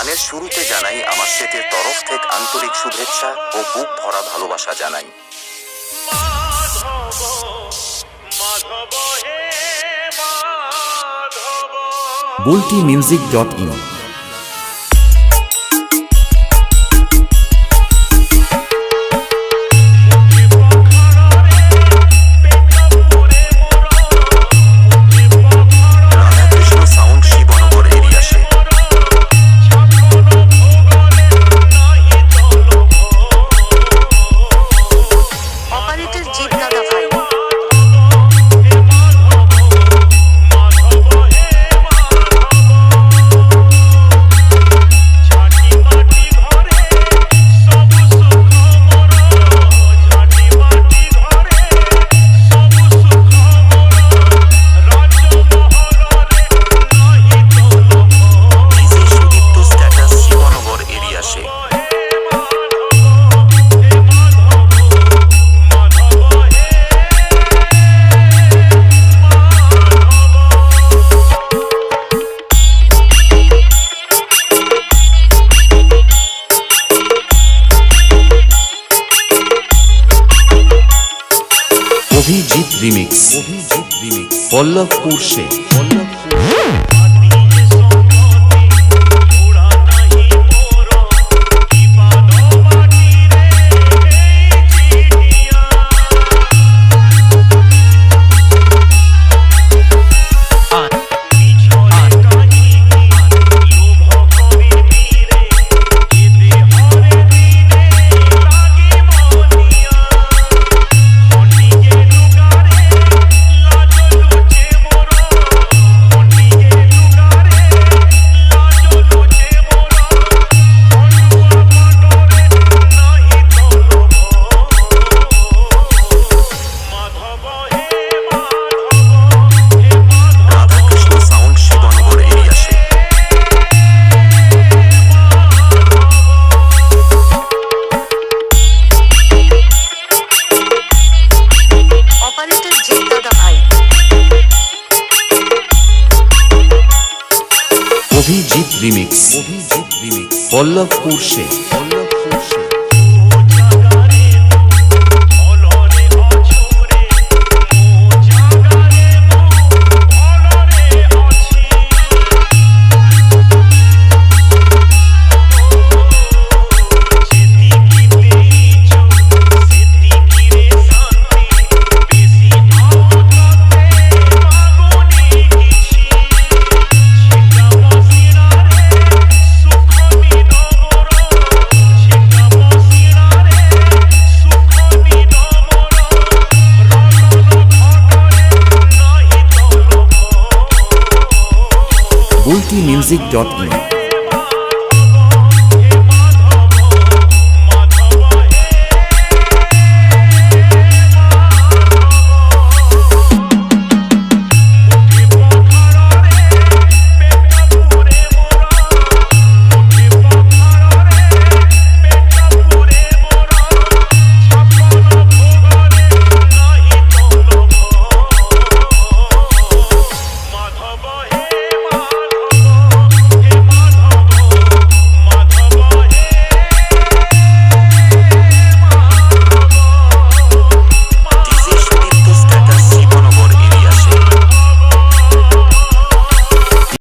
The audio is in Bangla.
গানের শুরুতে জানাই আমার সেটের তরফ থেকে আন্তরিক শুভেচ্ছা ও বুক ভরা ভালোবাসা জানাই। Bulti music dot in. Abhijit remix. Abhijit remix. Pallabpur say Pallab remix Abhijit remix Pallabpur Pallab multimusic.net